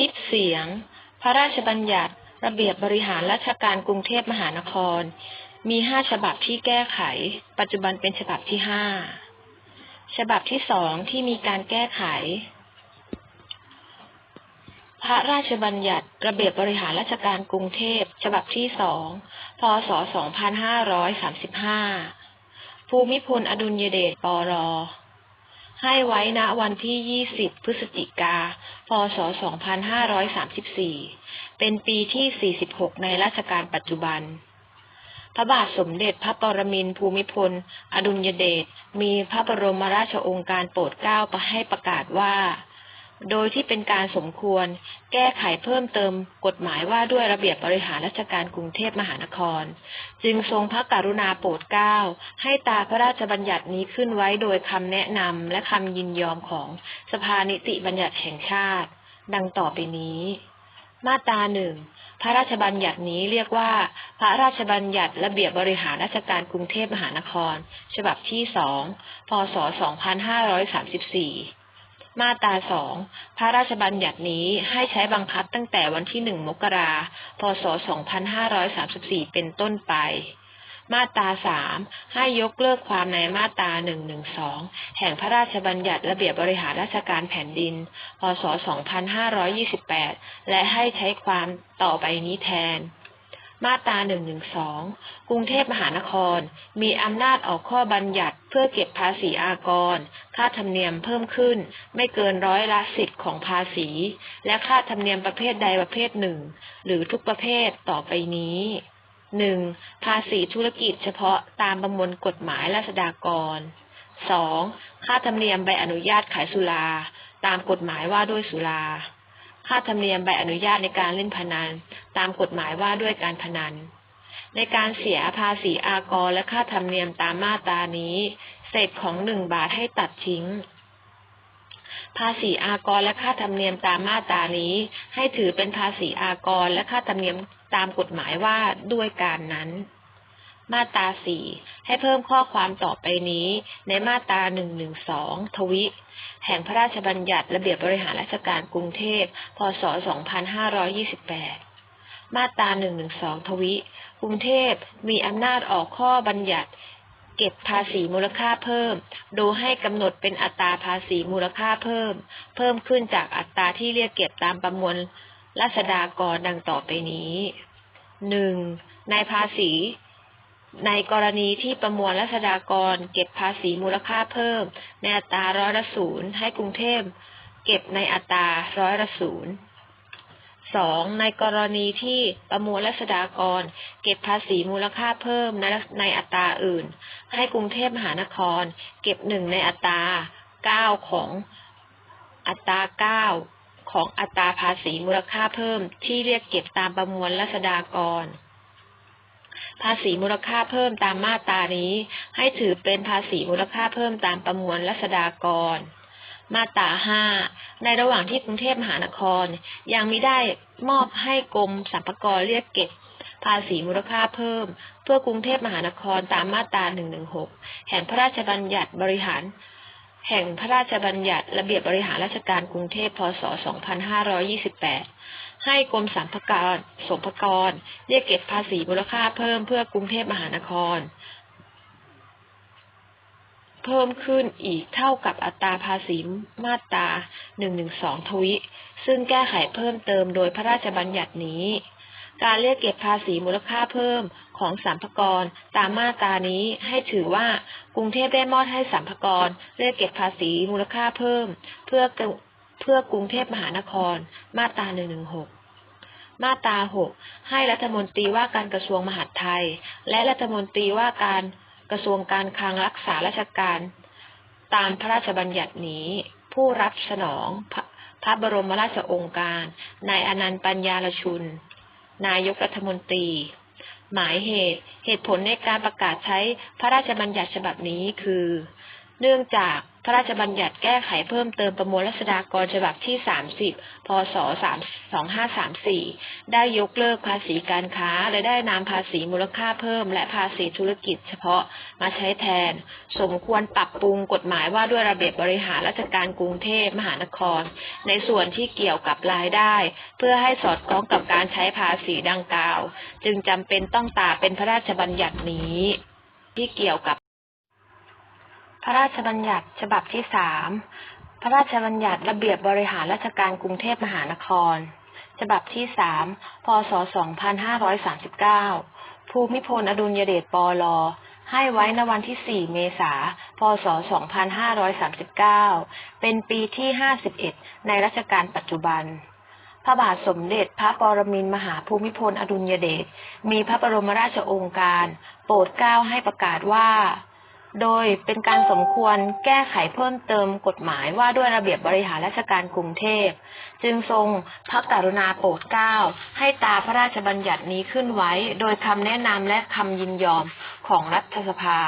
ลิปเสียง พระราชบัญญัติ ระเบียบบริหารราชการกรุงเทพมหานคร มีห้าฉบับที่แก้ไข ปัจจุบันเป็นฉบับที่ห้าฉบับที่สองที่มีการแก้ไข พระราชบัญญัติ ระเบียบบริหารราชการกรุงเทพ ฉบับที่สองพศ 2535 ภูมิพลอดุลยเดชปร ให้ไว้ณวันที่ 20 พฤศจิกา พศ 2534 เป็นปีที่ 46 ในรัชกาลปัจจุบัน พระบาทสมเด็จพระปรมินทรภูมิพล อดุลยเดช มีพระบรมราชโองการโปรดเกล้าประให้ประกาศว่า โดยที่เป็นการสมควร แก้ไขเพิ่มเติมกฎหมายว่าด้วยระเบียบบริหารราชการกรุงเทพมหานคร จึงทรงพระกรุณาโปรดเกล้าให้ตาพระราชบัญญัตินี้ขึ้นไว้โดยคำแนะนำและคำยินยอมของสภานิติบัญญัติแห่งชาติ ดังต่อไปนี้ มาตราหนึ่งพระราชบัญญัตินี้เรียกว่า พระราชบัญญัติระเบียบบริหารราชการกรุงเทพมหานคร ฉบับที่สองพศ 2534 มาตราสอง พระราชบัญญัตินี้ให้ใช้บังคับตั้งแต่วันที่หนึ่งมกรา พศ 2534 เป็นต้นไป มาตราสามให้ยกเลิกความในมาตรา112 แห่งพระราชบัญญัติระเบียบบริหารราชการแผ่นดิน พศ 2528 และให้ใช้ความต่อไปนี้แทน มาตรา112กรุงเทพมหานคร มีอำนาจออกข้อบัญญัติเพื่อเก็บภาษีอากร ค่าธรรมเนียมเพิ่มขึ้น ไม่เกินร้อยละสิบของภาษี และค่าธรรมเนียมประเภทใดประเภทหนึ่ง หรือทุกประเภทต่อไปนี้หนึ่งภาษีธุรกิจเฉพาะตามประมวลกฎหมายราษฎากรสองค่าธรรมเนียมใบอนุญาตขายสุรา ตามกฎหมายว่าด้วยสุรา ค่าธรรมเนียมใบอนุญาตในการเล่นพนัน ตามกฎหมายว่าด้วยการพนัน ในการเสียภาษีอากรและค่าธรรมเนียมตามมาตรานี้ เศษของหนึ่งบาทให้ตัดทิ้ง ภาษีอากรและค่าธรรมเนียมตามมาตรานี้ ให้ถือเป็นภาษีอากรและค่าธรรมเนียมตามกฎหมายว่าด้วยการนั้น มาตราสี่ให้เพิ่มข้อความต่อไปนี้ ในมาตราหนึ่งหนึ่งสองทวิ แห่งพระราชบัญญัติระเบียบบริหารราชการกรุงเทพ พศ 2528 มาตราหนึ่งหนึ่งสองทวิ กรุงเทพมีอำนาจออกข้อบัญญัติเก็บภาษีมูลค่าเพิ่ม โดยให้กำหนดเป็นอัตราภาษีมูลค่าเพิ่ม เพิ่มขึ้นจากอัตราที่เรียกเก็บตามประมวลราษฎากรดังต่อไปนี้หนึ่งในภาษี ในกรณีที่ประมวลรัษฎากร เก็บภาษีมูลค่าเพิ่ม ในอัตราร้อยละศูนย์ให้กรุงเทพเก็บในอัตราร้อยละศูนย์สองในกรณีที่ประมวลรัษฎากร เก็บภาษีมูลค่าเพิ่มในในอัตราอื่น ให้กรุงเทพมหานคร เก็บหนึ่งในอัตราเก้าของอัตราเก้าของอัตราภาษีมูลค่าเพิ่มที่เรียกเก็บตามประมวลรัษฎากร ภาษีมูลค่าเพิ่มตามมาตรานี้ ให้ถือเป็นภาษีมูลค่าเพิ่มตามประมวลรัษฎากร มาตราห้าในระหว่างที่กรุงเทพมหานคร ยังไม่ได้มอบให้กรมสรรพากรเรียกเก็บ ภาษีมูลค่าเพิ่ม เพื่อกรุงเทพมหานครตามมาตรา 116 แห่งพระราชบัญญัติบริหารแห่งพระราชบัญญัติระเบียบบริหารราชการกรุงเทพ พศ 2528 ให้กรมสรรพากรสมภากรเรียกเก็บภาษีมูลค่าเพิ่มเพื่อกรุงเทพมหานคร เพิ่มขึ้นอีกเท่ากับอัตราภาษีมาตรา 112 ทวิ ซึ่งแก้ไขเพิ่มเติมโดยพระราชบัญญัตินี้ การเรียกเก็บภาษีมูลค่าเพิ่มของสัมภากรตามมาตรานี้ให้ถือว่ากรุงเทพได้มอบให้สัมภากรเรียกเก็บภาษีมูลค่าเพิ่ม เพื่อ เพื่อกรุงเทพมหานคร มาตรา 116 มาตรา 6 ให้รัฐมนตรีว่าการกระทรวงมหาดไทย และรัฐมนตรีว่าการกระทรวงการคลังรักษาราชการ ตามพระราชบัญญัตินี้ ผู้รับสนองพระพระบรมราชโองการนายอนันต์ปัญญาลชุน นายกรัฐมนตรี หมายเหตุ เหตุผลในการประกาศใช้พระราชบัญญัติฉบับนี้คือ เนื่องจากพระราชบัญญัติแก้ไขเพิ่มเติมประมวลรัษฎากรฉบับที่ 30 พศ 2534 ได้ยกเลิกภาษีการค้า และได้นำภาษีมูลค่าเพิ่ม และภาษีธุรกิจเฉพาะมาใช้แทน สมควรปรับปรุงกฎหมายว่าด้วยระเบียบบริหารราชการกรุงเทพมหานคร ในส่วนที่เกี่ยวกับรายได้ เพื่อให้สอดคล้องกับการใช้ภาษีดังกล่าว จึงจำเป็นต้องตราเป็นพระราชบัญญัตินี้ที่เกี่ยวกับ พระราชบัญญัติฉบับที่สามพระราชบัญญัติระเบียบบริหารราชการกรุงเทพมหานคร ฉบับที่สามพศ 2539 ภูมิพลอดุลยเดชปลให้ไว้ในวันที่ 4 เมษา พศ 2539 เป็นปีที่ 51 ในรัชกาลปัจจุบัน พระบาทสมเด็จพระปรมินทมหาภูมิพลอดุลยเดช มีพระบรมราชโองการ โปรดเกล้าให้ประกาศว่า โดยเป็นการสมควรแก้ไขเพิ่มเติมกฎหมายว่าด้วยระเบียบบริหารราชการกรุงเทพ จึงทรงพระกรุณาโปรดเกล้าให้ตราพระราชบัญญัตินี้ขึ้นไว้ โดยคำแนะนำและคำยินยอมของรัฐสภา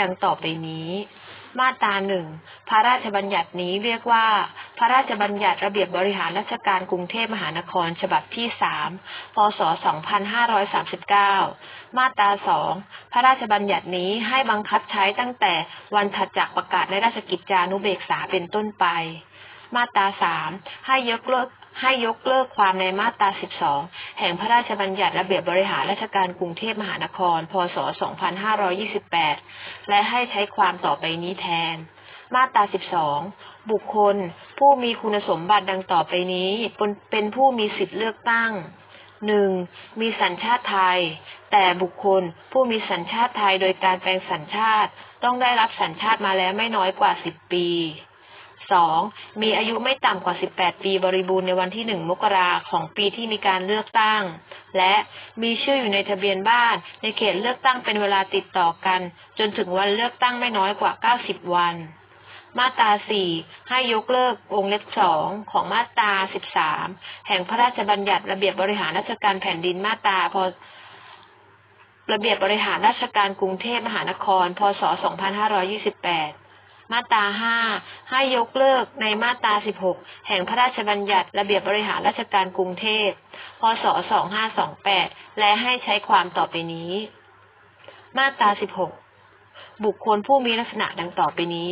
ดังต่อไปนี้ มาตราหนึ่งพระราชบัญญัตินี้เรียกว่า พระราชบัญญัติระเบียบบริหารราชการกรุงเทพมหานคร ฉบับที่สามพศ 2539 มาตราสองพระราชบัญญัตินี้ให้บังคับใช้ตั้งแต่วันถัดจากประกาศในราชกิจจานุเบกษาเป็นต้นไป มาตราสามให้ยกเลิก ให้ยกเลิกความในมาตรา 12 แห่งพระราชบัญญัติระเบียบบริหารราชการกรุงเทพมหานคร พศ 2528 และให้ใช้ความต่อไปนี้แทน มาตรา 12 บุคคล ผู้มีคุณสมบัติดังต่อไปนี้ เป็นผู้มีสิทธิเลือกตั้งหนึ่งมีสัญชาติไทย แต่บุคคลผู้มีสัญชาติไทยโดยการแปลงสัญชาติ ต้องได้รับสัญชาติมาแล้วไม่น้อยกว่า 10 ปี สองมีอายุไม่ต่ำกว่า 18 ปีบริบูรณ์ในวันที่ 1 มกราของปีที่มีการเลือกตั้ง และมีชื่ออยู่ในทะเบียนบ้าน ในเขตเลือกตั้งเป็นเวลาติดต่อกัน จนถึงวันเลือกตั้งไม่น้อยกว่า 90 วัน มาตรา 4 ให้ยกเลิกวงเล็บ 2 ของมาตรา 13 แห่งพระราชบัญญัติระเบียบบริหารราชการแผ่นดินมาตราพระเบียบบริหารราชการกรุงเทพมหานคร พศ 2528 มาตรา5ให้ยกเลิกในมาตรา16แห่งพระราชบัญญัติระเบียบบริหารราชการกรุงเทพพศ2528และให้ใช้ความต่อไปนี้ มาตรา16บุคคลผู้มีลักษณะดังต่อไปนี้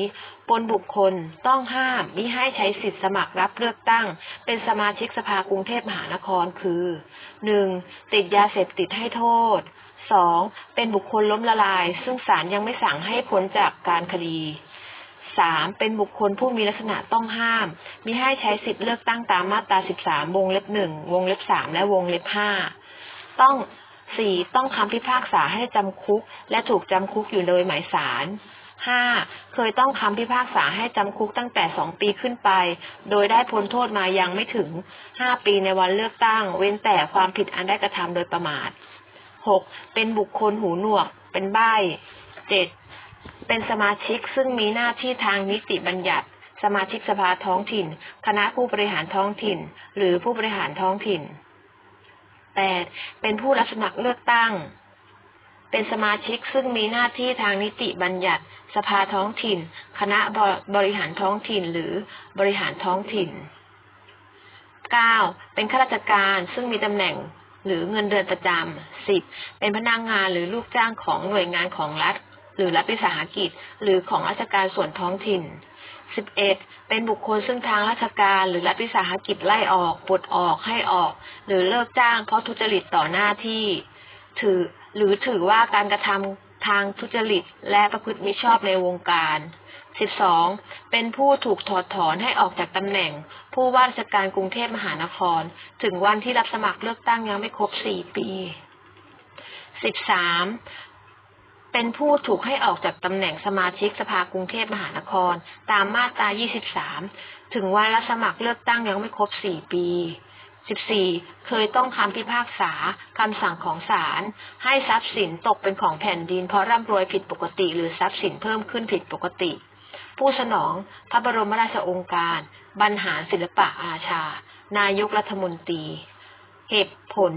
ปนบุคคลต้องห้ามมิให้ใช้สิทธิสมัครรับเลือกตั้ง เป็นสมาชิกสภากรุงเทพมหานครคือ 1. ติดยาเสพติดให้โทษ 2. เป็นบุคคลล้มละลาย ซึ่งศาลยังไม่สั่งให้พ้นจากการคดี 3. เป็นบุคคลผู้มีลักษณะต้องห้าม มิให้ใช้สิทธิเลือกตั้งตามมาตรา13วงเล็บ1วงเล็บ3และวงเล็บ5ต้อง 4. ต้องคำพิพากษาให้จำคุก และถูกจำคุกอยู่โดยหมายสาร 5. เคยต้องคำพิพากษาให้จำคุกตั้งแต่2ปีขึ้นไป โดยได้พ้นโทษมายังไม่ถึง5ปีในวันเลือกตั้ง เว้นแต่ความผิดอันได้กระทำโดยประมาท 6. เป็นบุคคลหูหนวก เป็นใบ้ 7. เป็นสมาชิกซึ่งมีหน้าที่ทางนิติบัญญัติ สมาชิกสภาท้องถิ่น คณะผู้บริหารท้องถิ่น หรือผู้บริหารท้องถิ่น 8. เป็นผู้รับสมัครเลือกตั้ง เป็นสมาชิกซึ่งมีหน้าที่ทางนิติบัญญัติ สภาท้องถิ่น คณะบริหารท้องถิ่น หรือบริหารท้องถิ่น 9. เป็นข้าราชการซึ่งมีตำแหน่งหรือเงินเดือนประจำ 10. เป็นพนักงงานหรือลูกจ้างของหน่วยงานของรัฐ รือรัฐวิสาหกิจ หรือของราชการส่วนท้องถิ่น 11. เป็นบุคคลซึ่งทางราชการหรือรัฐวิสาหกิจไล่ออกปลดออกให้ออก หรือเลิกจ้างเพราะทุจริตต่อหน้าที่ ถือหรือถือว่าการกระทำทางทุจริตและประพฤติมิชอบในวงการ 12. เป็นผู้ถูกถอดถอนให้ออกจากตำแหน่ง ผู้ว่าราชการกรุงเทพมหานคร ถึงวันที่รับสมัครเลือกตั้งยังไม่ครบ 4 ปี 13. เป็นผู้ถูกให้ออกจากตำแหน่งสมาชิกสภากรุงเทพมหานคร ตามมาตรา 23 ถึงวันรับสมัครเลือกตั้งยังไม่ครบ 4 ปี 14. เคยต้องคำพิพากษาคำสั่งของศาลให้ทรัพย์สินตกเป็นของแผ่นดิน เพราะร่ำรวยผิดปกติ หรือทรัพย์สินเพิ่มขึ้นผิดปกติ ผู้สนองพระบรมราชโองการ บรรหารศิลปะอาชา นายกรัฐมนตรี เหตุผล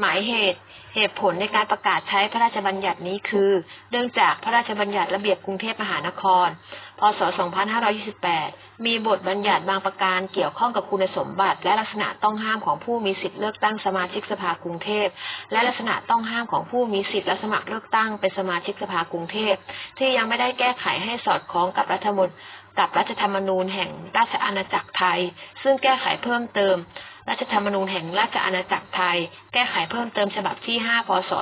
หมายเหตุ เหตุผลในการประกาศใช้พระราชบัญญัตินี้คือ เนื่องจากพระราชบัญญัติระเบียบกรุงเทพมหานคร พศ 2528 มีบทบัญญัติบางประการเกี่ยวข้องกับคุณสมบัติ และลักษณะต้องห้ามของผู้มีสิทธิเลือกตั้งสมาชิกสภากรุงเทพ และลักษณะต้องห้ามของผู้มีสิทธิและสมัครเลือกตั้งเป็นสมาชิกสภากรุงเทพ ที่ยังไม่ได้แก้ไขให้สอดคล้องกับรัฐมนูญกับรัฐธรรมนูญแห่งราชอาณาจักรไทย ซึ่งแก้ไขเพิ่มเติม รัฐธรรมนูญแห่งราชอาณาจักรไทย แก้ไขเพิ่มเติมฉบับที่ 5 พศ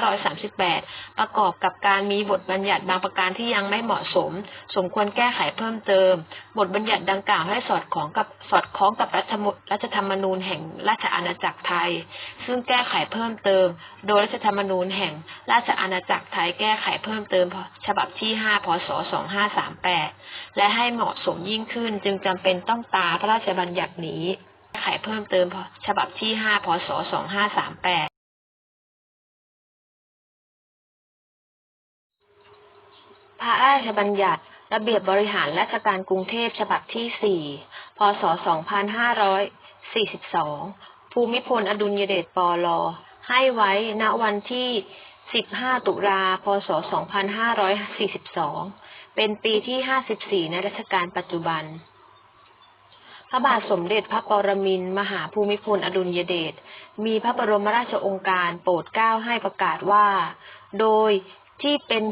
2538 ประกอบกับการมีบทบัญญัติบางประการที่ยังไม่เหมาะสม สมควรแก้ไขเพิ่มเติม บทบัญญัติดังกล่าวให้สอดคล้องกับสอดคล้องกับรัฐธรรมรัฐธรรมนูญแห่งราชอาณาจักรไทย ซึ่งแก้ไขเพิ่มเติม โดยรัฐธรรมนูญแห่งราชอาณาจักรไทยแก้ไขเพิ่มเติมฉบับที่ 5 พศ 2538 และให้เหมาะสมยิ่งขึ้นจึงจำเป็นต้องตาพระราชบัญญัตินี้ ไขเพิ่มเติมฉบับที่ 5 พศ 2538พระราชบัญญัติ ระเบียบบริหารราชการกรุงเทพฉบับที่ 4 พศ 2542 ภูมิพลอดุลยเดชปลให้ไว้ณวันที่ 15 ตุลา พศ 2542 เป็นปีที่ 54 ในรัชกาลปัจจุบัน พระบาทสมเด็จพระปรมินทรมหาภูมิพลอดุลยเดช มีพระบรมราชโองการโปรดเกล้าให้ประกาศว่า โดยที่เป็น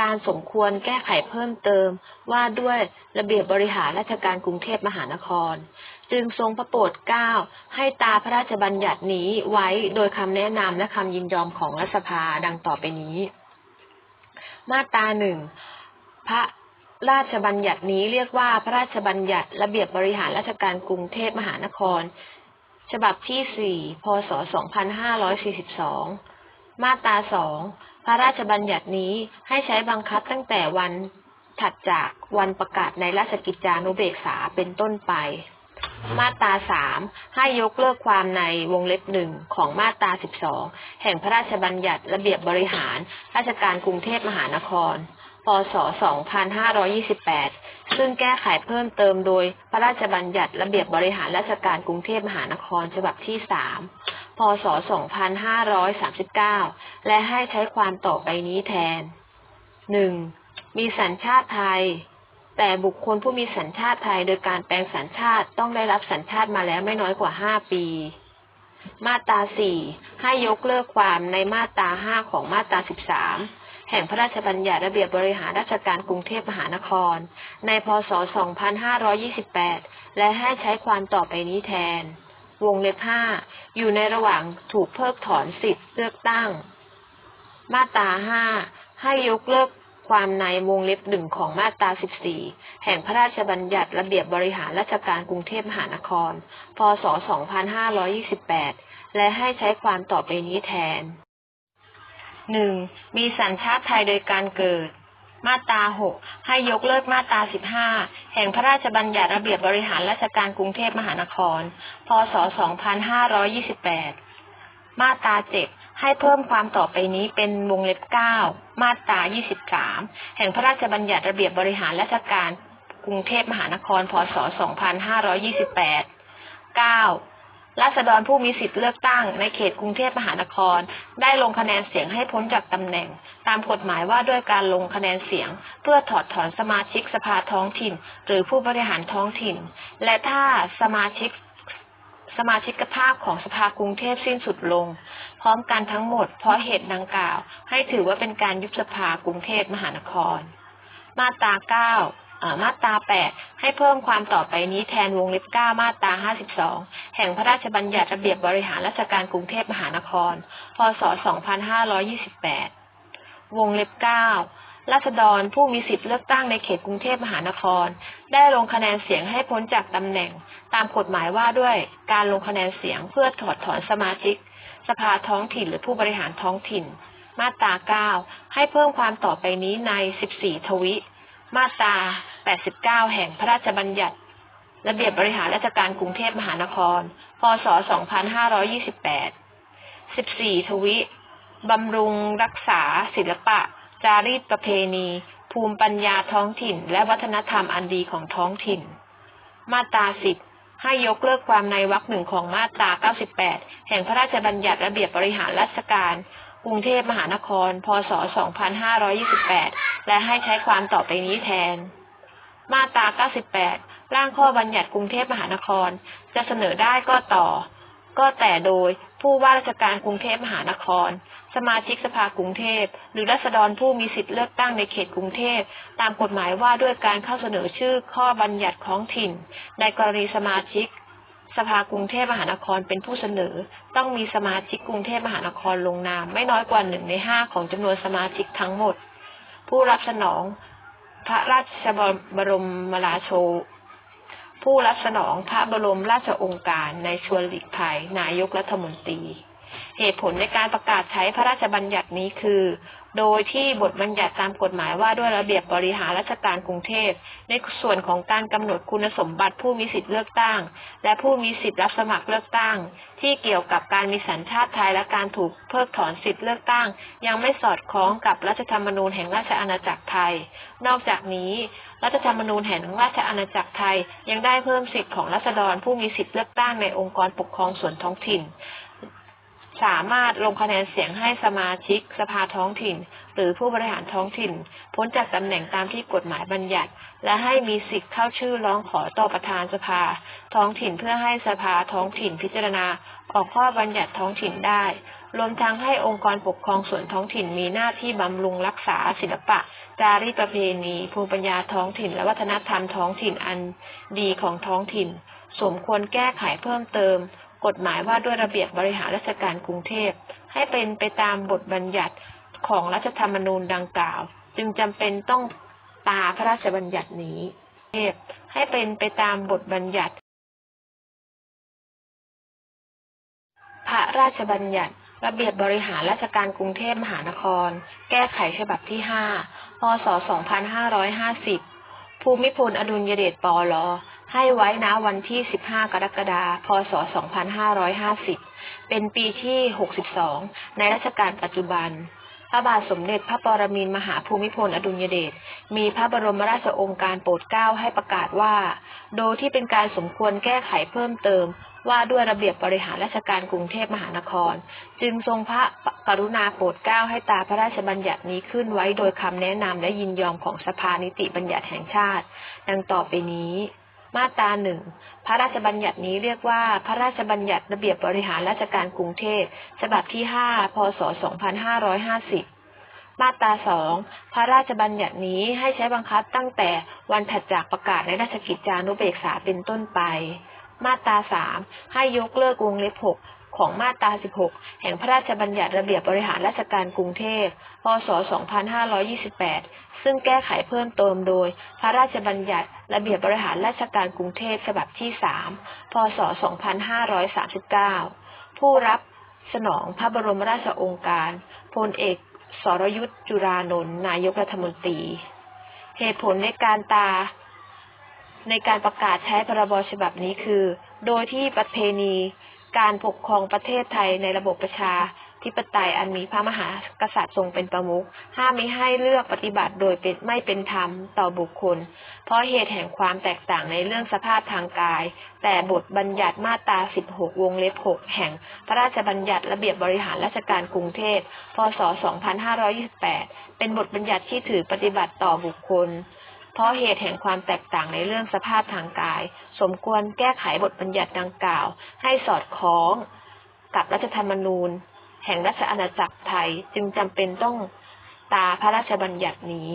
การสมควรแก้ไขเพิ่มเติมว่าด้วยระเบียบบริหารราชการกรุงเทพมหานคร จึงทรงพระโปรดเกล้าให้ตาพระราชบัญญัตินี้ไว้โดยคำแนะนำและคำยินยอมของรัฐสภาดังต่อไปนี้ มาตราหนึ่งพระ ราชบัญญัตินี้เรียกว่าพระราชบัญญัติระเบียบบริหารราชการกรุงเทพมหานคร ฉบับที่ 4 พศ 2542 มาตราสองพระราชบัญญัตินี้ให้ใช้บังคับตั้งแต่วันถัดจากวันประกาศในราชกิจจานุเบกษาเป็นต้นไป มาตราสามให้ยกเลิกความในวงเล็บหนึ่งของมาตราสิบสองแห่งพระราชบัญญัติระเบียบบริหารราชการกรุงเทพมหานคร พศ 2528 ซึ่งแก้ไขเพิ่มเติมโดยพระราชบัญญัติระเบียบบริหารราชการกรุงเทพมหานครฉบับที่ 3 พศ 2539 และให้ใช้ความต่อไปนี้แทน 1. มีสัญชาติไทย แต่บุคคลผู้มีสัญชาติไทยโดยการแปลงสัญชาติต้องได้รับสัญชาติมาแล้วไม่น้อยกว่า 5 ปีมาตรา 4 ให้ยกเลิกความในมาตรา 5 ของมาตรา 13 แห่งพระราชบัญญัติระเบียบบริหารราชการกรุงเทพมหานคร ในพศ 2528 และให้ใช้ความต่อไปนี้แทน วงเล็บ 5 อยู่ในระหว่างถูกเพิกถอนสิทธิ์เลือกตั้ง มาตรา 5 ให้ยกเลิกความในวงเล็บหนึ่งของมาตรา 14 แห่งพระราชบัญญัติระเบียบบริหารราชการกรุงเทพมหานคร พศ 2528 และให้ใช้ความต่อไปนี้แทน 1. มีสัญชาติไทยโดยการเกิด มาตรา6ให้ยกเลิกมาตรา15แห่งพระราชบัญญัติระเบียบบริหารราชการกรุงเทพมหานคร พศ2528มาตรา7ให้เพิ่มความต่อไปนี้เป็นวงเล็บ9มาตรา23แห่งพระราชบัญญัติระเบียบบริหารราชการกรุงเทพมหานคร พศ2528 9. รา ษฎรผู้มีสิทธิ์เลือกตั้งในเขตกรุงเทพมหานคร ได้ลงคะแนนเสียงให้พ้นจากตำแหน่ง ตามกฎหมายว่าด้วยการลงคะแนนเสียง เพื่อถอดถอนสมาชิกสภาท้องถิ่น หรือผู้บริหารท้องถิ่น และถ้าสมาชิกสมาชิกภาพของสภากรุงเทพสิ้นสุดลง พร้อมกันทั้งหมดเพราะเหตุดังกล่าว ให้ถือว่าเป็นการยุบสภากรุงเทพมหานคร มาตราเก้าอ่า มาตรา 8 ให้เพิ่มความต่อไปนี้แทนวงเล็บ 9 มาตรา 52 แห่งพระราชบัญญัติระเบียบบริหารราชการกรุงเทพมหานคร พศ 2528 วงเล็บ 9 ราษฎรผู้มีสิทธิ์เลือกตั้งในเขตกรุงเทพมหานคร ได้ลงคะแนนเสียงให้พ้นจากตำแหน่ง ตามกฎหมายว่าด้วยการลงคะแนนเสียงเพื่อถอดถอนสมาชิก สภาท้องถิ่นหรือผู้บริหารท้องถิ่น มาตรา 9 ให้เพิ่มความต่อไปนี้ใน 14 ทวิ มาตรา 89 แห่งพระราชบัญญัติ ระเบียบบริหารราชการกรุงเทพมหานคร พศ 2528 14 ทวิ บำรุงรักษาศิลปะ จารีตประเพณี ภูมิปัญญาท้องถิ่น และวัฒนธรรมอันดีของท้องถิ่น มาตรา10ให้ยกเลิกความในวรรคหนึ่งของมาตรา 98 แห่งพระราชบัญญัติระเบียบบริหารราชการ กรุงเทพมหานคร พศ 2528 และให้ใช้ความต่อไปนี้แทน มาตรา 98 ร่างข้อบัญญัติกรุงเทพมหานคร จะเสนอได้ก็ต่อ ก็แต่โดยผู้ว่าราชการกรุงเทพมหานคร สมาชิกสภากรุงเทพ หรือรัษฎรผู้มีสิทธิเลือกตั้งในเขตกรุงเทพ ตามกฎหมายว่าด้วยการเข้าเสนอชื่อข้อบัญญัติของถิ่น ในกรณีสมาชิก สภากรุงเทพมหานครเป็นผู้เสนอ ต้องมีสมาชิกกรุงเทพมหานครลงนาม ไม่น้อยกว่าหนึ่งในห้าของจำนวนสมาชิกทั้งหมด ผู้รับสนอง พระราชบรมราโชผู้รับสนองพระบรมราชองค์การในชวนหลีกภัย นายกรัฐมนตรี เหตุผลในการประกาศใช้พระราชบัญญัตินี้คือ โดยที่บทบัญญัติตามกฎหมายว่าด้วยระเบียบบริหารราชการกรุงเทพ ในส่วนของการกำหนดคุณสมบัติผู้มีสิทธิเลือกตั้ง และผู้มีสิทธิรับสมัครเลือกตั้ง ที่เกี่ยวกับการมีสัญชาติไทยและการถูกเพิกถอนสิทธิเลือกตั้ง ยังไม่สอดคล้องกับรัฐธรรมนูญแห่งราชอาณาจักรไทย นอกจากนี้ รัฐธรรมนูญแห่งราชอาณาจักรไทย ยังได้เพิ่มสิทธิของรัษฎรผู้มีสิทธิเลือกตั้งในองค์กรปกครองส่วนท้องถิ่น สามารถลงคะแนนเสียงให้สมาชิกสภาท้องถิ่น หรือผู้บริหารท้องถิ่น พ้นจากตำแหน่งตามที่กฎหมายบัญญัติ และให้มีสิทธิ์เข้าชื่อร้องขอต่อประธานสภา ท้องถิ่นเพื่อให้สภาท้องถิ่นพิจารณา ออกข้อบัญญัติท้องถิ่นได้ รวมทั้งให้องค์กรปกครองส่วนท้องถิ่นมีหน้าที่บำรุงรักษาศิลปะ จารีตประเพณี ภูมิปัญญาท้องถิ่น และวัฒนธรรมท้องถิ่นอันดีของท้องถิ่น สมควรแก้ไขเพิ่มเติม กฎหมายว่าด้วยระเบียบบริหารราชการกรุงเทพ ให้เป็นไปตามบทบัญญัติของรัฐธรรมนูญดังกล่าว จึงจำเป็นต้องตาพระราชบัญญัตินี้ให้เป็นไปตามบทบัญญัติ พระราชบัญญัติระเบียบบริหารราชการกรุงเทพมหานคร แก้ไขฉบับที่ 5 พศ 2550 ภูมิพลอดุลยเดชปล ให้ไว้ณวันที่ 15 กรกฎาคม พศ 2550 เป็นปีที่ 62 ในรัชกาลปัจจุบัน พระบาทสมเด็จพระปรมินทมหาภูมิพลอดุลยเดช มีพระบรมราชโองการโปรดเกล้าให้ประกาศว่า โดยที่เป็นการสมควรแก้ไขเพิ่มเติม ว่าด้วยระเบียบบริหารราชการกรุงเทพมหานคร จึงทรงพระกรุณาโปรดเกล้าให้ตาพระราชบัญญัตินี้ขึ้นไว้โดยคำแนะนำและยินยอมของสภานิติบัญญัติแห่งชาติ ดังต่อไปนี้ มาตราหนึ่งพระราชบัญญัตินี้เรียกว่า พระราชบัญญัติระเบียบบริหารราชการกรุงเทพฉบับที่ 5 พศ 2550 มาตราสองพระราชบัญญัตินี้ให้ใช้บังคับตั้งแต่วันถัดจากประกาศในราชกิจจานุเบกษาเป็นต้นไป มาตราสามให้ยกเลิกวงเล็บหก ของมาตรา 16 แห่งพระราชบัญญัติระเบียบบริหารราชการกรุงเทพ พศ 2528 ซึ่งแก้ไขเพิ่มเติมโดย พระราชบัญญัติระเบียบบริหารราชการกรุงเทพฉบับที่ 3 พศ 2539 ผู้รับสนองพระบรมราชโองการพลเอกสรยุทธจุรานนท์นายกรัฐมนตรี เหตุผลในการตา ในการประกาศใช้พรบฉบับนี้คือ โดยที่ประเพณี การปกครองประเทศไทยในระบบประชาธิปไตยอันมีพระมหากษัตริย์ทรงเป็นประมุขห้ามไม่ให้เลือกปฏิบัติโดยเป็นไม่เป็นธรรมต่อบุคคล เพราะเหตุแห่งความแตกต่างในเรื่องสภาพทางกาย แต่บทบัญญัติมาตรา 16 วงเล็บ 6 แห่ง พระราชบัญญัติระเบียบบริหารราชการกรุงเทพ พศ 2528 เป็นบทบัญญัติที่ถือปฏิบัติต่อบุคคล เพราะเหตุแห่งความแตกต่างในเรื่องสภาพทางกาย สมควรแก้ไขบทบัญญัติดังกล่าว ให้สอดคล้องกับรัฐธรรมนูญ แห่งรัชอาณาจักรไทยจึงจำเป็นต้องตาพระราชบัญญัตินี้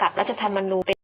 กับรัฐธรรมนูญ